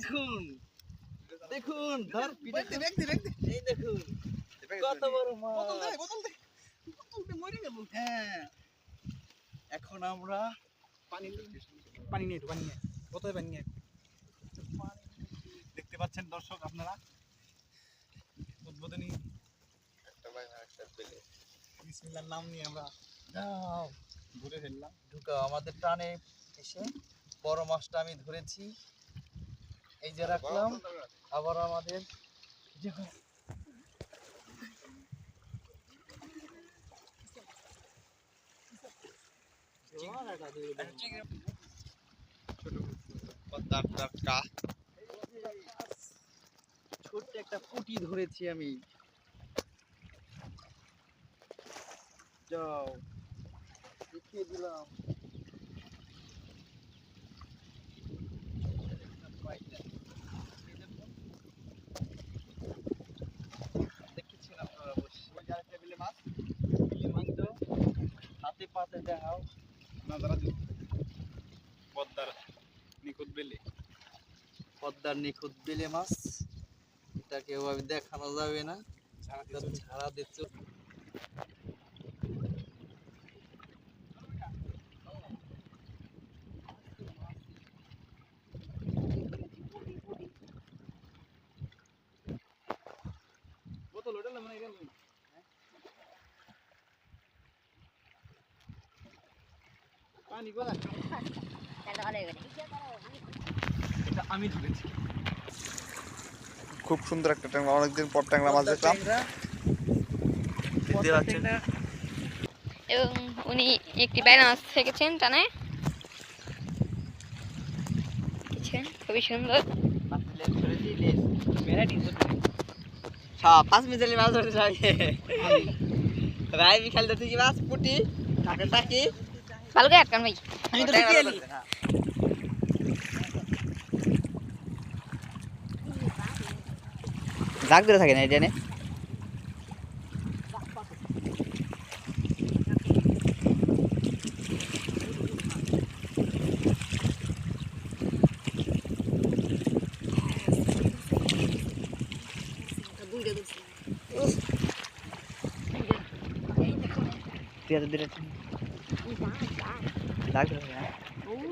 দেখুন। দেখুন ধর পিঠে এই দেখুন কত বড় মাছ। হ্যাঁ। এখন আমরা পানি পানি নিয়ে পানি নিয়ে বোতলে পানি নিয়ে দেখতে পাচ্ছেন দর্শক আপনারা? উদ্বোধনী বিসমিল্লার নাম নিয়ে আমরা যাও। ঘুরে ফেললাম। ঢুকাও আমাদের টানে এসে বড় মাছটা আমি ধরেছি। এই যে রাখলাম আবার আমাদের যে ছোট্ট একটা পুঁটি ধরেছি আমি। যাও দেখিয়ে দিলাম দেখেছেন আপনারা অবশ্যই বিলে মাছ তো হাতে পাতে দেখাও নাজারা পদ্মার নিখুঁত বেলে। পদ্মার নিখুঁত বেলে মাছ এটাকে ওভাবে দেখানো যাবে না। ছাড়া দিচ্ছ বোতল ওটা মানে এটা পানি বলা এটা আমি ধরেছি খুব সুন্দর একটা ট্যাংরা অনেকদিন পর ট্যাংরা মাছ দেখলাম। এবং উনি একটি বাইরে মাছ ফেঁকেছেন টানে। দেখছেন, খুবই সুন্দর। পাঁচ মিনিটের মাছ ধরতে রায় বিখাল ধরতে কি মাছ পুটি? টাকা টাকি ভালো করে আটকান ভাই। আমি তো ঢুকিয়ে এলি। দাগ ধরে থাকে না এটা নে ঠিক আছে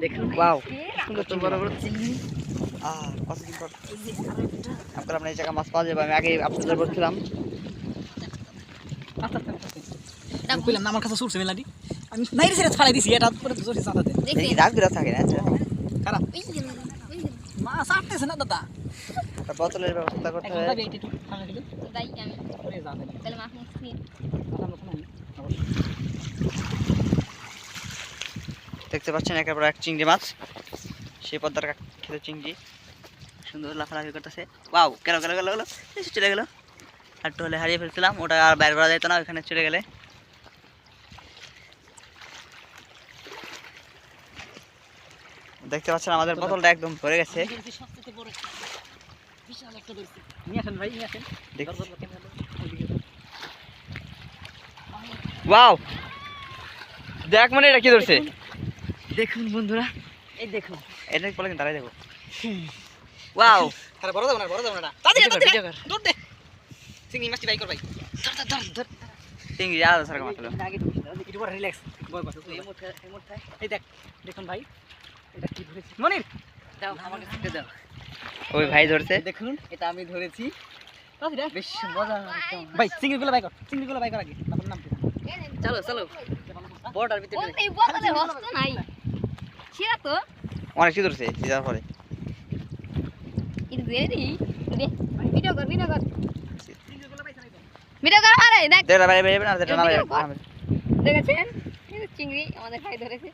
দেখুন ওয়াও সুন্দর তো বড় বড়। চিংড়ি আহ কতদিন পর? আপনার আমরা এই জায়গায় মাছ পাওয়া যাবে আমি আগে আপনাদের বলছিলাম। আমার কাছে সুরছে মেলাটি আমি নাইরে সেটা ফালাই দিছি এটা পরে দেখি ধরে থাকে না আচ্ছা। খারাপ। মাছ আটতেছে না দাদা। বোতলের ব্যবস্থা করতে হবে তাহলে মাছ নাই দেখতে পাচ্ছেন একের পর এক চিংড়ি মাছ। সেই পদ্মার খেতে চিংড়ি। সুন্দর লাফালাফি করতেছে। ওয়াও, গেল গেল গেল গেল। এসে চলে গেল। আর হলে হারিয়ে ফেলছিলাম, ওটা আর বাইরে করা যেত না ওখানে চলে গেলে। দেখতে পাচ্ছেন আমাদের বোতলটা একদম ভরে গেছে। দেখ মানে এটা কি ধরছে? দেখুন। বন্ধুরা। এই দেখুন। এটা বলে দাঁড়াই দেবো ওয়াও। আরে বড় যাবে না বড় যাবে না তাড়াতাড়ি তাড়াতাড়ি। দৌড় দে। চিংড়ি মাছটি বাই কর ভাই। ধর ধর ধর ধর। সারকা মাছ হলো। আগে একটু পর রিল্যাক্স বয় বস এই মুঠে এই মুঠে এই দেখ দেখুন ভাই এটা কি ধরেছি? মনির! দাও আমার কাছে দাও। ওই ভাই ধরছে। দেখুন এটা আমি ধরেছি। বেশ মজা ভাই চিংড়িগুলো বাই কর চিংড়িগুলো বাই কর আগে। তারপর নাম চলো চলো। বড়টার ভিতরে ওই এই হস্ত নাই। ছিঁড়া তো অনেক কিছু ধরছে ছিঁড়ার পরে ভিডিও কর ভিডিও কর ভিডিও কর আরে দেখ দেখ ভাই ভাই না দেখ না দেখেছেন চিংড়ি আমাদের খাই ধরেছে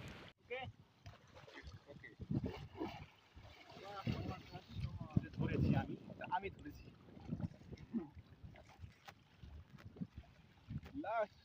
আমি ধরেছি লাস্ট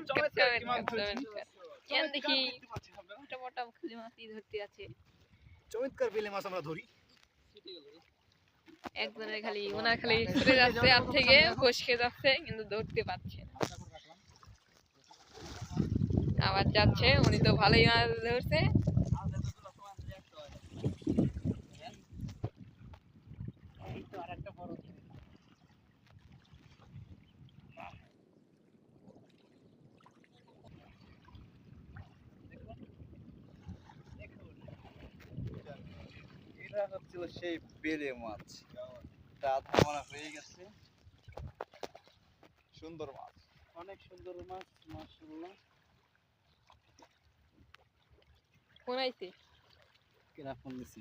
চমৎকার চমৎকার। চমৎকার কেন দেখি মোটা মোটা খালি মাছই ধরতে আছে চমৎকার বেলে মাছ আমরা ধরি। একজনের খালি ওনার খালি ছুটে যাচ্ছে হাত থেকে ফসকে যাচ্ছে কিন্তু ধরতে পারছে না। আবার যাচ্ছে উনি তো ভালোই মাছ ধরছে। এটা হচ্ছিল সেই বেলে মাছ। তা আধা মারা হয়ে গেছে। সুন্দর মাছ। অনেক সুন্দর মাছ মাশাআল্লাহ। কোন আইছে? কেনা ফোন দিছি।